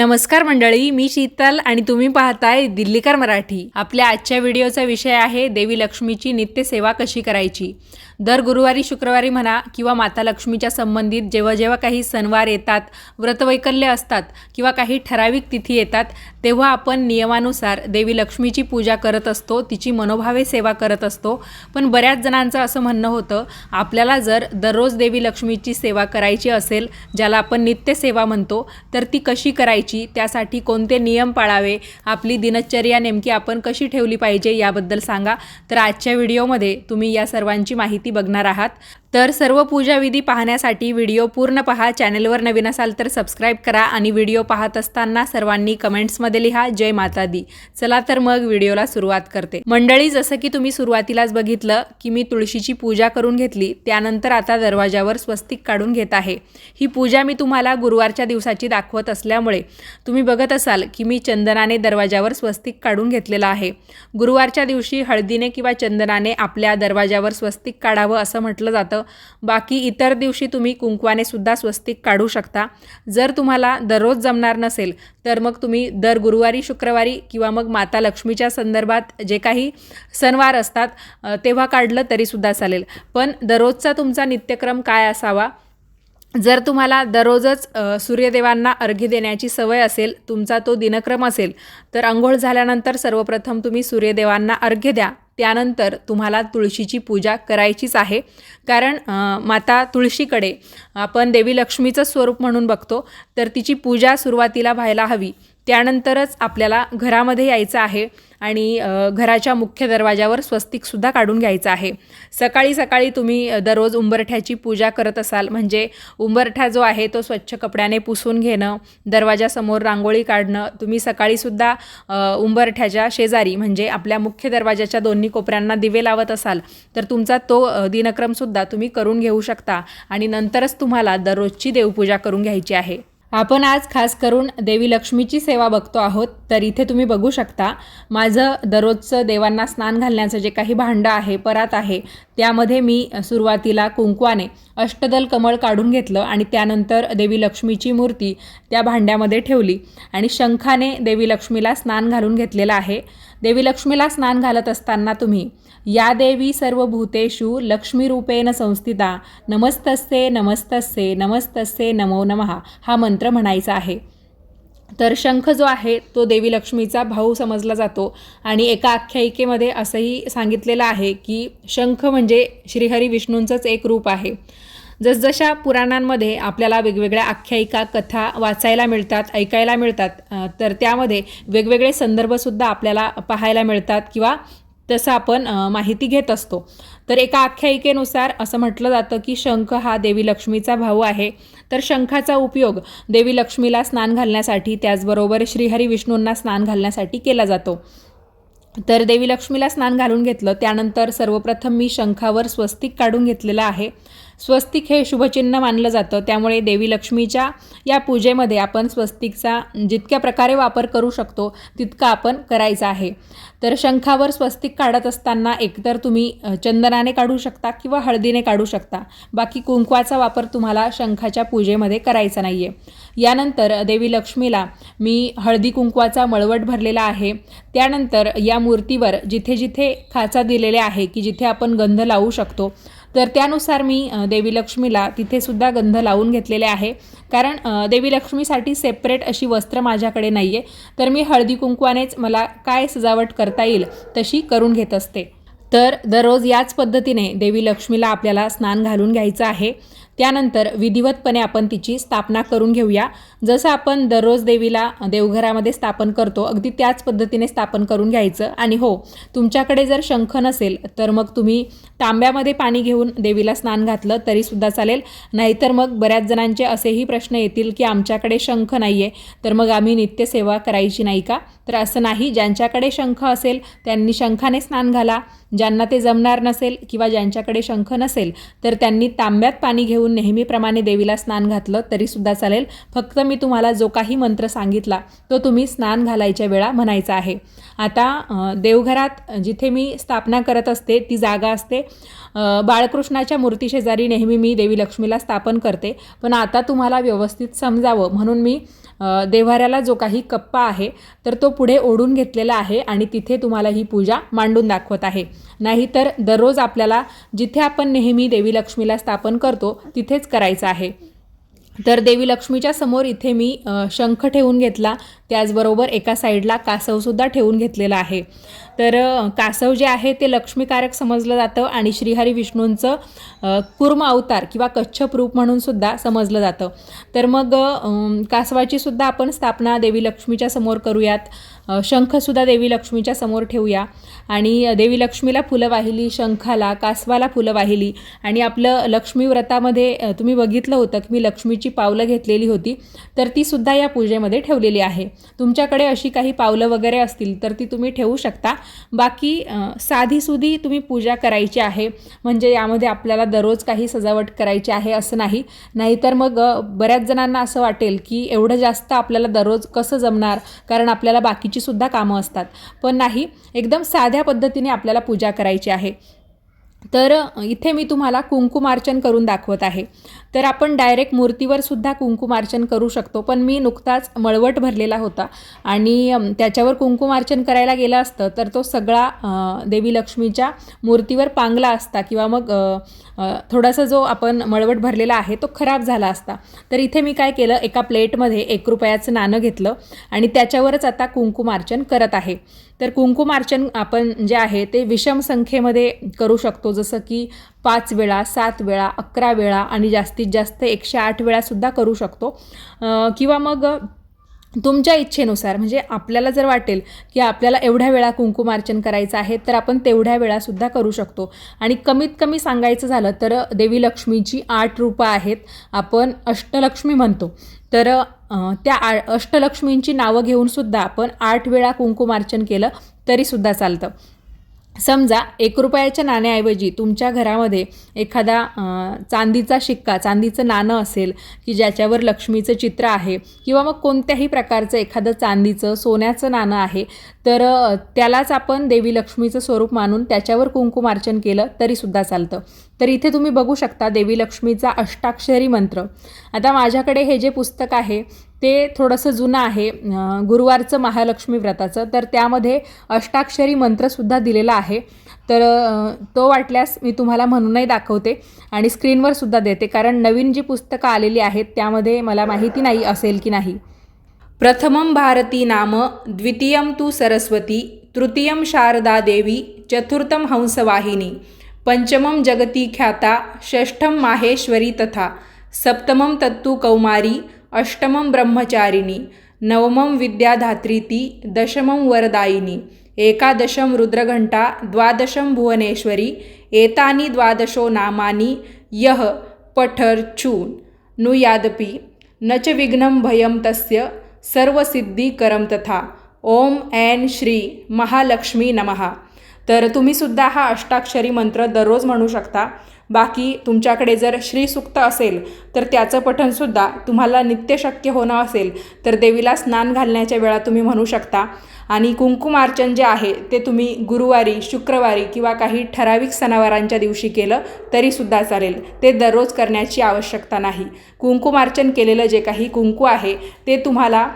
नमस्कार मंडळी मी शीतल आणि तुम्ही पाहताय दिल्लीकर मराठी. आपल्या आजच्या व्हिडिओचा विषय आहे देवी लक्ष्मीची नित्यसेवा कशी करायची? दर गुरुवारी शुक्रवारी म्हणा किंवा माता लक्ष्मीच्या संबंधित जेव्हा जेव्हा काही सणवार येतात व्रतवैकल्य असतात किंवा काही ठराविक तिथी येतात तेव्हा आपण नियमानुसार देवी लक्ष्मीची पूजा करत असतो तिची मनोभावे सेवा करत असतो. पण बऱ्याच जणांचं असं म्हणणं होतं आपल्याला जर दररोज देवी लक्ष्मीची सेवा करायची असेल ज्याला आपण नित्यसेवा म्हणतो तर ती कशी करायची? त्यासाठी कोणते नियम पाळावे? आपली दिनचर्या नेमकी आपण कशी ठेवली पाहिजे? याबद्दल सांगा. तर आजच्या व्हिडिओमध्ये तुम्ही या सर्वांची माहिती बघणार आहात. तर सर्व पूजाविधी पाहण्यासाठी व्हिडिओ पूर्ण पहा. चॅनलवर नवीन असाल तर सबस्क्राईब करा आणि व्हिडिओ पाहत असताना सर्वांनी कमेंट्समध्ये लिहा जय माता दी चला तर मग व्हिडिओला सुरुवात करते. मंडळी जसं की तुम्ही सुरुवातीलाच बघितलं की मी तुळशीची पूजा करून घेतली त्यानंतर आता दरवाजावर स्वस्तिक काढून घेत आहे. ही पूजा मी तुम्हाला गुरुवारच्या दिवसाची दाखवत असल्यामुळे तुम्ही बघत असाल की मी चंदनाने दरवाजावर स्वस्तिक काढून घेतलेला आहे. गुरुवारच्या दिवशी हळदीने किंवा चंदनाने आपल्या दरवाजावर स्वस्तिक काढावं असं म्हटलं जातं. बाकी इतर दिवशी तुम्ही कुंकवाने सुद्धा स्वस्तिक काढू शकता. जर तुम्हाला दररोज जमणार नसेल तर मग तुम्ही दर गुरुवारी शुक्रवारी किंवा मग माता लक्ष्मीच्या संदर्भात जे काही सणवार असतात तेव्हा काढलं तरीसुद्धा चालेल. पण दररोजचा तुमचा नित्यक्रम काय असावा? जर तुम्हाला दररोजच सूर्यदेवांना अर्घ्य देण्याची सवय असेल तुमचा तो दिनक्रम असेल तर आंघोळ झाल्यानंतर सर्वप्रथम तुम्ही सूर्यदेवांना अर्घ्य द्या. त्यानंतर तुम्हाला तुळशीची पूजा करायचीच आहे. कारण माता तुळशीकडे आपण देवी लक्ष्मीचं स्वरूप म्हणून बघतो तर तिची पूजा सुरुवातीला व्हायला हवी. त्यानंतरच आपल्याला घरामध्ये यायचं आहे आणि घराच्या मुख्य दरवाजावर स्वस्तिकसुद्धा काढून घ्यायचं आहे. सकाळी सकाळी तुम्ही दररोज उंबरठ्याची पूजा करत असाल म्हणजे उंबरठा जो आहे तो स्वच्छ कपड्याने पुसून घेणं दरवाजासमोर रांगोळी काढणं तुम्ही सकाळीसुद्धा उंबरठ्याच्या शेजारी म्हणजे आपल्या मुख्य दरवाजाच्या दोन्ही कोपऱ्यांना दिवे लावत असाल तर तुमचा तो दिनक्रमसुद्धा तुम्ही करून घेऊ शकता आणि नंतरच तुम्हाला दररोजची देवपूजा करून घ्यायची आहे. आपण आज खास करून देवी लक्ष्मीची सेवा बघतो आहोत तर इथे तुम्ही बघू शकता माझं दररोजचं देवांना स्नान घालण्याचं जे काही भांडं आहे परात आहे त्यामध्ये मी सुरुवातीला कुंकवाने अष्टदल कमळ काढून घेतलं आणि त्यानंतर देवी लक्ष्मीची मूर्ती त्या भांड्यामध्ये ठेवली आणि शंखाने देवी लक्ष्मीला स्नान घालून घेतलेलं आहे. देवी लक्ष्मीला स्नान घालत असताना तुम्ही या देवी सर्व भूतेषु लक्ष्मीरूपेण संस्थिता नमस्तस्ते नमस्तस्ते नमस्तस्ते नमो नमः हा मंत्र म्हणायचा आहे. तर शंख जो आहे तो देवी लक्ष्मीचा भाऊ समजला जातो आणि एका आख्यायिकेमध्ये असंही सांगितलेलं आहे की शंख म्हणजे श्रीहरी विष्णूंचंच एक रूप आहे. जसजशा पुराणांमध्ये आपल्याला वेगवेगळ्या आख्यायिका कथा वाचायला मिळतात ऐकायला मिळतात तर त्यामध्ये वेगवेगळे संदर्भसुद्धा आपल्याला पाहायला मिळतात किंवा तसं आपण माहिती घेत असतो. तर एका आख्यायिकेनुसार असं म्हटलं जातं की शंख हा देवी लक्ष्मीचा भाऊ आहे. तर शंखाचा उपयोग देवी लक्ष्मीला स्नान घालण्यासाठी त्याचबरोबर श्रीहरी विष्णूंना स्नान घालण्यासाठी केला जातो. तर देवी लक्ष्मीला स्नान घालून घेतलं त्यानंतर सर्वप्रथम मी शंखावर स्वस्तिक काढून घेतलेलं आहे. स्वस्तिक हे शुभचिन्ह मानलं जातं. त्यामुळे देवी लक्ष्मीच्या या पूजेमध्ये आपण स्वस्तिकचा जितक्या प्रकारे वापर करू शकतो तितका आपण करायचा आहे. तर शंखावर स्वस्तिक काढत असताना एकतर तुम्ही चंदनाने काढू शकता किंवा हळदीने काढू शकता. बाकी कुंकवाचा वापर तुम्हाला शंखाच्या पूजेमध्ये करायचा नाही आहे यानंतर देवी लक्ष्मीला मी हळदी कुंकवाचा मळवट भरलेला आहे. त्यानंतर या मूर्तीवर जिथे जिथे खाचा दिलेले आहे की जिथे आपण गंध लावू शकतो तर त्यानुसार मी देवी लक्ष्मीला तिथेसुद्धा गंध लावून घेतलेले आहे. कारण देवी लक्ष्मीसाठी सेपरेट अशी वस्त्र माझ्याकडे नाही आहे तर मी हळदी कुंकवानेच मला काय सजावट करता येईल तशी करून घेत असते. तर दररोज याच पद्धतीने देवी लक्ष्मीला आपल्याला स्नान घालून घ्यायचं आहे. त्यानंतर विधिवतपणे आपण तिची स्थापना करून घेऊया. जसं आपण दररोज देवीला देवघरामध्ये स्थापन करतो अगदी त्याच पद्धतीने स्थापन करून घ्यायचं. आणि हो तुमच्याकडे जर शंख नसेल तर मग तुम्ही तांब्यामध्ये पाणी घेऊन देवीला स्नान घातलं तरीसुद्धा चालेल. नाहीतर मग बऱ्याच जणांचे असेही प्रश्न येतील की आमच्याकडे शंख नाही आहे तर मग आम्ही नित्यसेवा करायची नाही का? तर असं नाही. ज्यांच्याकडे शंख असेल त्यांनी शंखाने स्नान घाला. ज्यांना ते जमणार नसेल किंवा ज्यांच्याकडे शंख नसेल तर त्यांनी तांब्यात पाणी घेऊन नेहमीप्रमाणे देवीला स्नान घातलं तरीसुद्धा चालेल. फक्त मी तुम्हाला जो काही मंत्र सांगितला तो तुम्ही स्नान घालायच्या वेळा म्हणायचा आहे. आता देवघरात जिथे मी स्थापना करत असते ती जागा असते. बाळकृष्णाच्या मूर्तीशेजारी नेहमी मी देवी लक्ष्मीला स्थापन करते. पण आता तुम्हाला व्यवस्थित समजावं. म्हणून मी देव्हाऱ्याला जो काही कप्पा आहे तर तो पुढे ओढून घेतलेला आहे आणि तिथे तुम्हाला ही पूजा मांडून दाखवत आहे. नाहीतर दररोज आपल्याला जिथे आपण नेहमी देवी लक्ष्मीला स्थापन करतो तिथेच करायचं आहे. तर देवी लक्ष्मीच्या समोर इथे मी शंख ठेवून घेतला. त्याचबरोबर एका साईडला कासवसुद्धा ठेवून घेतलेला आहे. तर कासव जे आहे ते लक्ष्मीकारक समजलं जातं आणि श्रीहरी विष्णूंचं कुर्म अवतार किंवा कच्छप रूप म्हणून सुद्धा समजलं जातं. तर मग कासवाची सुद्धा आपण स्थापना देवी लक्ष्मीच्या समोर करूयात. शंखसुद्धा देवी लक्ष्मीच्या समोर ठेवूया. आणि देवी लक्ष्मीला फुलं वाहिली शंखाला कासवाला फुलं वाहिली. आणि आपलं लक्ष्मी व्रतामध्ये तुम्ही बघितलं होतं की मी लक्ष्मीची पावलं घेतलेली होती. तर ती सुद्धा या पूजेमध्ये ठेवलेली आहे. तुमच्याकडे अशी काही पावलं वगैरे असतील तर ती तुम्ही ठेवू शकता. बाकी साधी साधीसुधी तुम्ही पूजा करायची आहे. म्हणजे यामध्ये आपल्याला दररोज काही सजावट करायची आहे असं नाही. नाहीतर मग बऱ्याच जणांना असं वाटेल की एवढं जास्त आपल्याला दररोज कसं जमणार? कारण आपल्याला बाकीची सुद्धा कामं असतात. पण नाही एकदम साध्या पद्धतीने आपल्याला पूजा करायची आहे. तर इथे मी तुम्हाला कुंकुमार्चन करून दाखवत आहे. तर आपण डायरेक्ट मूर्तीवर सुद्धा कुंकुमार्चन करू शकतो. पण मी नुकताच मळवट भरलेला होता आणि त्याच्यावर कुंकुमार्चन करायला गेलं असतं तर तो सगळा देवी लक्ष्मीच्या मूर्तीवर पांगला असता किंवा मग थोडासा जो आपण मळवट भरलेला आहे तो खराब झाला असता. तर इथे मी काय केलं एका प्लेटमध्ये एक रुपयाचं नाणं घेतलं आणि त्याच्यावरच आता कुंकुमार्चन करत आहे. तर कुंकुमार्चन आपण जे आहे ते विषम संख्येमध्ये करू शकतो. जसं की पाच वेळा सात वेळा अकरा वेळा आणि जास्तीत जास्त एकशे आठ वेळासुद्धा करू शकतो. किंवा मग तुमच्या इच्छेनुसार म्हणजे आपल्याला जर वाटेल की आपल्याला एवढ्या वेळा कुंकुमार्चन करायचं आहे तर आपण तेवढ्या वेळासुद्धा करू शकतो. आणि कमीत कमी सांगायचं झालं तर देवी लक्ष्मीची आठ रूपं आहेत. आपण अष्टलक्ष्मी म्हणतो. तर त्या आ अष्टलक्ष्मींची नावं घेऊनसुद्धा आपण आठ वेळा कुंकुमार्चन केलं तरीसुद्धा चालतं. समजा एक रुपयाच्या नाण्याऐवजी तुमच्या घरामध्ये एखादा चांदीचा शिक्का चांदीचं नाणं असेल की ज्याच्यावर लक्ष्मीचं चित्र आहे किंवा मग कोणत्याही प्रकारचं एखादं चांदीचं सोन्याचं नाणं आहे तर त्यालाच आपण देवी लक्ष्मीचं स्वरूप मानून त्याच्यावर कुंकुमार्चन केलं तरीसुद्धा चालतं. तर इथे तुम्ही बघू शकता देवी लक्ष्मीचा अष्टाक्षरी मंत्र. आता माझ्याकडे हे जे पुस्तक आहे ते थोडंसं जुनं आहे गुरुवारचं महालक्ष्मी व्रताचं. तर त्यामध्ये अष्टाक्षरी मंत्रसुद्धा दिलेला आहे. तर तो वाटल्यास मी तुम्हाला म्हणूनही दाखवते आणि स्क्रीनवर सुद्धा देते. कारण नवीन जी पुस्तकं आलेली आहेत त्यामध्ये मला माहिती नाही असेल की नाही. प्रथमं भारती नाम द्वितीयं तु सरस्वती तृतीयं शारदा देवी चतुर्थं हंसवाहिनी पंचमं जगती ख्याता षष्ठं माहेश्वरी तथा सप्तमं तत्तु कौमारी अष्टमं ब्रह्मचारिणी नवमं विद्याधात्रीती दशमं वरदायिनी एकादशं रुद्रघण्टा द्वादशं भुवनेश्वरी एतानि द्वादशो नामानि यः पठर्चून्। नुयादपि न च विघ्नं भयं तस्य सर्वसिद्धिकरं तथा। ओम ऐन श्री महालक्ष्मी नमः। तर तुम्हीसुद्धा हा अष्टाक्षरी मंत्र दररोज म्हणू शकता। बाकी तुमच्याकडे जर श्रीसुक्त असेल तर त्याचं पठणसुद्धा तुम्हाला नित्य शक्य होणं असेल. तर देवीला स्नान घालण्याच्या वेळा तुम्ही म्हणू शकता. आणि कुंकुमार्चन जे आहे ते तुम्ही गुरुवारी शुक्रवारी किंवा काही ठराविक सणावारांच्या दिवशी केलं तरीसुद्धा चालेल. ते दररोज करण्याची आवश्यकता नाही. कुंकुमार्चन केलेलं जे काही कुंकू आहे ते तुम्हाला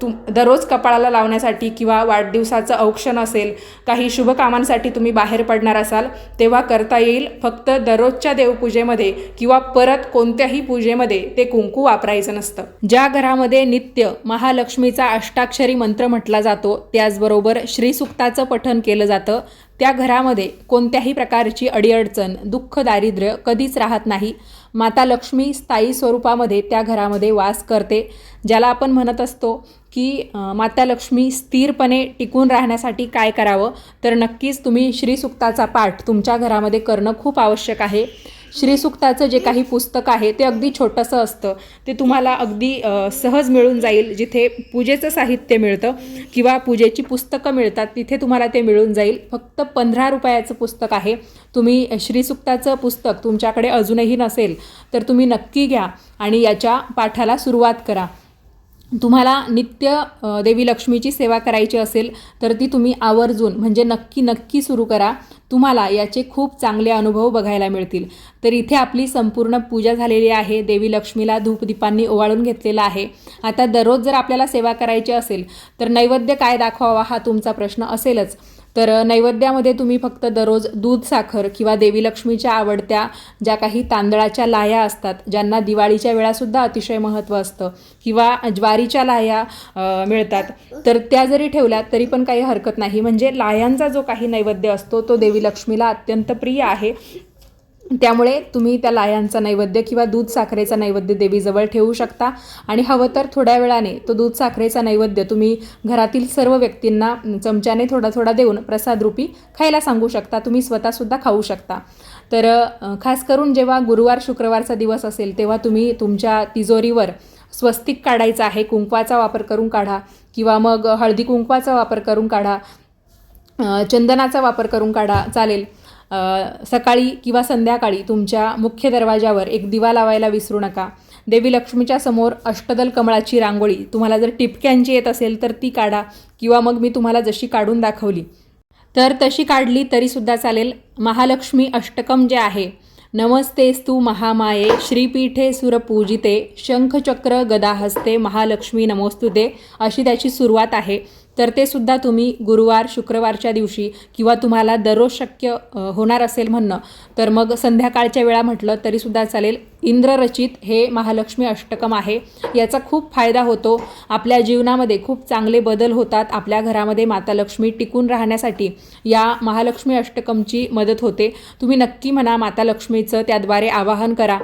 तुम दररोज कपाळाला लावण्यासाठी किंवा वाढदिवसाचं औक्षण असेल काही शुभ कामांसाठी तुम्ही बाहेर पडणार असाल तेव्हा करता येईल. फक्त दररोजच्या देवपूजेमध्ये किंवा परत कोणत्याही पूजेमध्ये ते कुंकू वापरायचं नसतं. ज्या घरामध्ये नित्य महालक्ष्मीचा अष्टाक्षरी मंत्र म्हटला जातो त्याचबरोबर श्रीसुक्ताचं पठन केलं जातं त्या घरामध्ये कोणत्याही प्रकारची अडीअडचण दुःख दारिद्र्य कधीच राहत नाही. माता लक्ष्मी स्थायी स्वरूपामध्ये त्या घरामध्ये वास करते ज्याला आपण म्हणत असतो की माता लक्ष्मी स्थिरपणे टिकून राहण्यासाठी काय करावं? तर नक्कीच तुम्ही श्रीसुक्ताचा पाठ तुमच्या घरामध्ये करणं खूप आवश्यक आहे. श्रीसुक्ताचं जे काही पुस्तक आहे ते अगदी छोटंसं असतं. ते तुम्हाला अगदी सहज मिळून जाईल. जिथे पूजेचं साहित्य मिळतं किंवा पूजेची पुस्तकं मिळतात तिथे तुम्हाला ते मिळून जाईल. फक्त पंधरा रुपयाचं पुस्तक आहे. तुम्ही श्रीसुक्ताचं पुस्तक तुमच्याकडे अजूनही नसेल तर तुम्ही नक्की घ्या आणि याच्या पाठाला सुरुवात करा. तुम्हाला नित्य देवी लक्ष्मीची सेवा करायची असेल तर ती तुम्ही आवर्जून म्हणजे नक्की नक्की सुरू करा. तुम्हाला याचे खूप चांगले अनुभव बघायला मिळतील. तर इथे आपली संपूर्ण पूजा झालेली आहे. देवी लक्ष्मीला धूपदीपांनी ओवाळून घेतलेला आहे. आता दररोज जर आपल्याला सेवा करायची असेल तर नैवेद्य काय दाखवावा हा तुमचा प्रश्न असेलच. तर नैवेद्यामध्ये तुम्ही फक्त दररोज दूध साखर किंवा देवी लक्ष्मीच्या आवडत्या ज्या काही तांदळाच्या लाया असतात ज्यांना दिवाळीच्या वेळासुद्धा अतिशय महत्त्व असतं किंवा ज्वारीच्या लाह्या मिळतात तर त्या जरी ठेवल्या तरी पण काही हरकत नाही. म्हणजे लाह्यांचा जो काही नैवेद्य असतो तो देवी लक्ष्मीला अत्यंत प्रिय आहे. त्यामुळे तुम्ही त्या लायांचा नैवेद्य किंवा दूध साखरेचा नैवेद्य देवीजवळ ठेवू शकता. आणि हवं तर थोड्या वेळाने तो दूध साखरेचा नैवेद्य तुम्ही घरातील सर्व व्यक्तींना चमच्याने थोडा थोडा देऊन प्रसादरूपी खायला सांगू शकता. तुम्ही स्वतःसुद्धा खाऊ शकता. तर खास करून जेव्हा गुरुवार शुक्रवारचा दिवस असेल तेव्हा तुम्ही तुमच्या तिजोरीवर स्वस्तिक काढायचा आहे कुंकवाचा वापर करून काढा किंवा मग हळदी कुंकवाचा वापर करून काढा चंदनाचा वापर करून काढा चालेल. सकाळी किंवा संध्याकाळी तुमच्या मुख्य दरवाजावर एक दिवा लावायला विसरू नका. देवी लक्ष्मीच्या समोर अष्टदल कमळाची रांगोळी तुम्हाला जर टिपक्यांची येत असेल तर ती काढा किंवा मग मी तुम्हाला जशी काढून दाखवली. तर तशी काढली तरीसुद्धा चालेल. महालक्ष्मी अष्टकम जे आहे नमस्तेस्तु महामाये श्रीपीठे सुरपूजिते शंखचक्र गदाहस्ते महालक्ष्मी नमोस्तुते अशी त्याची सुरुवात आहे. तर ते सुद्धा तुम्ही गुरुवार शुक्रवारच्या दिवशी किंवा तुम्हाला दररोज शक्य होणार असेल म्हणणं तर मग संध्याकाळच्या वेळा म्हटलं तरीसुद्धा चालेल. इंद्ररचित हे महालक्ष्मी अष्टकम आहे. याचा खूप फायदा होतो. आपल्या जीवनामध्ये खूप चांगले बदल होतात. आपल्या घरामध्ये माता लक्ष्मी टिकून राहण्यासाठी या महालक्ष्मी अष्टकमची मदत होते. तुम्ही नक्की म्हणा माता लक्ष्मीचं त्याद्वारे आवाहन करा.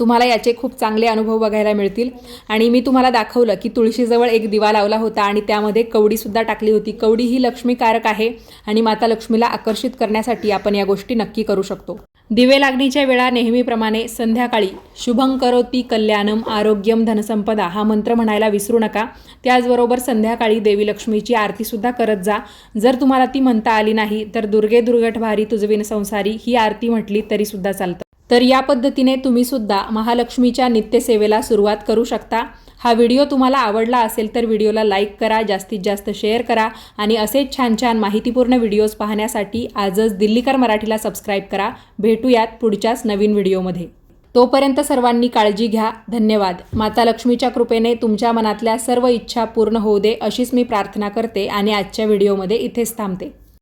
तुम्हाला याचे खूप चांगले अनुभव बघायला मिळतील. आणि मी तुम्हाला दाखवलं की तुळशीजवळ एक दिवा लावला होता आणि त्यामध्ये कवडीसुद्धा टाकली होती. कवडी ही लक्ष्मीकारक आहे आणि माता लक्ष्मीला आकर्षित करण्यासाठी आपण या गोष्टी नक्की करू शकतो. दिवे लागणीच्या वेळा नेहमीप्रमाणे संध्याकाळी शुभं करोती कल्याणम आरोग्यम धनसंपदा हा मंत्र म्हणायला विसरू नका. त्याचबरोबर संध्याकाळी देवी लक्ष्मीची आरतीसुद्धा करत जा. जर तुम्हाला ती म्हणता आली नाही तर दुर्गे दुर्गट भारी तुझविन संसारी ही आरती म्हटली तरीसुद्धा चालतं. तर या पद्धतीने तुम्ही सुद्धा महालक्ष्मीच्या नित्यसेवेला सुरुवात करू शकता. हा व्हिडिओ तुम्हाला आवडला असेल तर व्हिडिओला लाईक करा जास्तीत जास्त शेअर करा आणि असेच छान छान माहितीपूर्ण व्हिडिओज पाहण्यासाठी आजच दिल्लीकर मराठीला सबस्क्राईब करा. भेटूयात पुढच्याच नवीन व्हिडिओमध्ये. तोपर्यंत सर्वांनी काळजी घ्या. धन्यवाद. माता लक्ष्मीच्या कृपेने तुमच्या मनातल्या सर्व इच्छा पूर्ण होऊ दे अशीच मी प्रार्थना करते आणि आजच्या व्हिडिओमध्ये इथेच थांबते.